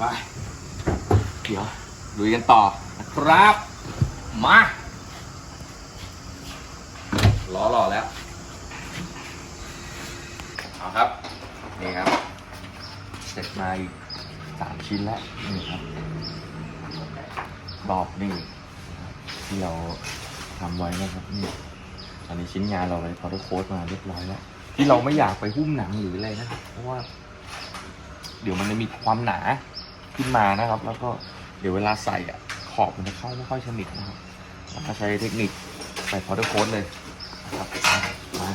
ไป เดี๋ยกันต่อนะครับ มาล้อหล่อแล้ว เอาครับ นี่ครับ เสร็จมาอีกสามชิ้นแล้ว นี่ครับบอบนี่ที่เราทำไว้นะครับนี่อันนี้ชิ้นงานเราไปพอได้โค้ดมาเรียบร้อยแล้ว ที่เราไม่อยากไปหุ้มหนังหรืออะไรนะ เพราะว่า เดี๋ยวมันจะมีความหนา ขึ้นมานะครับ แล้วก็เดี๋ยวเวลาใส่อะขอบมันจะเข้าไม่ค่อยสนิทนะครับแล้วก็ใช้เทคนิคใส่พอดโค้ดเลยนะครับมา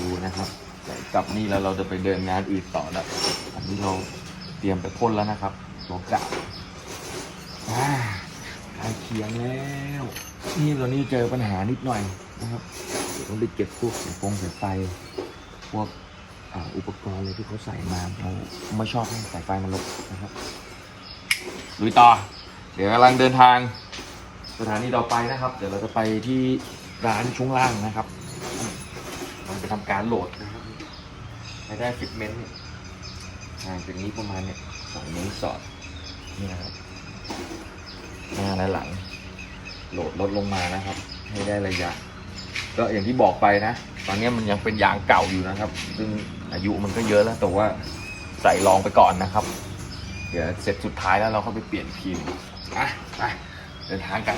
ดูนะครับใส่กลับนี่แล้วเราจะไปเดินงานอื่นต่อแล้วอันนี้เราเตรียมไปพ่นแล้วนะครับตัวกะอ่าใกล้เคียงแล้วนี่ตอนนี้เจอปัญหานิดหน่อยนะครับเดี๋ยวต้องไปเก็บพวกสายฟงสายไฟพวก อุปกรณ์อะไรที่เขาใส่มาเราไม่ชอบให้สายไฟมันลบนะครับลุยต่อ เดี๋ยวกำลังเดินทาง สถานีต่อไปนะครับ เดี๋ยวเราจะไปที่ร้านช่วงล่างนะครับเราจะทำการโหลดนะครับใช้ได้ฟิตเมนต์ห่างจากนี้ประมาณเนี่ยสองนิ้วสอดนี่นะครับหน้าและหลัง โหลดลดลงมานะครับ ให้ได้ระยะ ก็อย่างที่บอกไปนะ ตอนนี้มันยังเป็นยางเก่าอยู่นะครับ ซึ่งอายุมันก็เยอะแล้วแต่ว่าใส่ลองไปก่อนนะครับ เดี๋ยวเสร็จสุดท้ายแล้วเราเข้าไปเปลี่ยนพิมพ์อะไปเดินทางกัน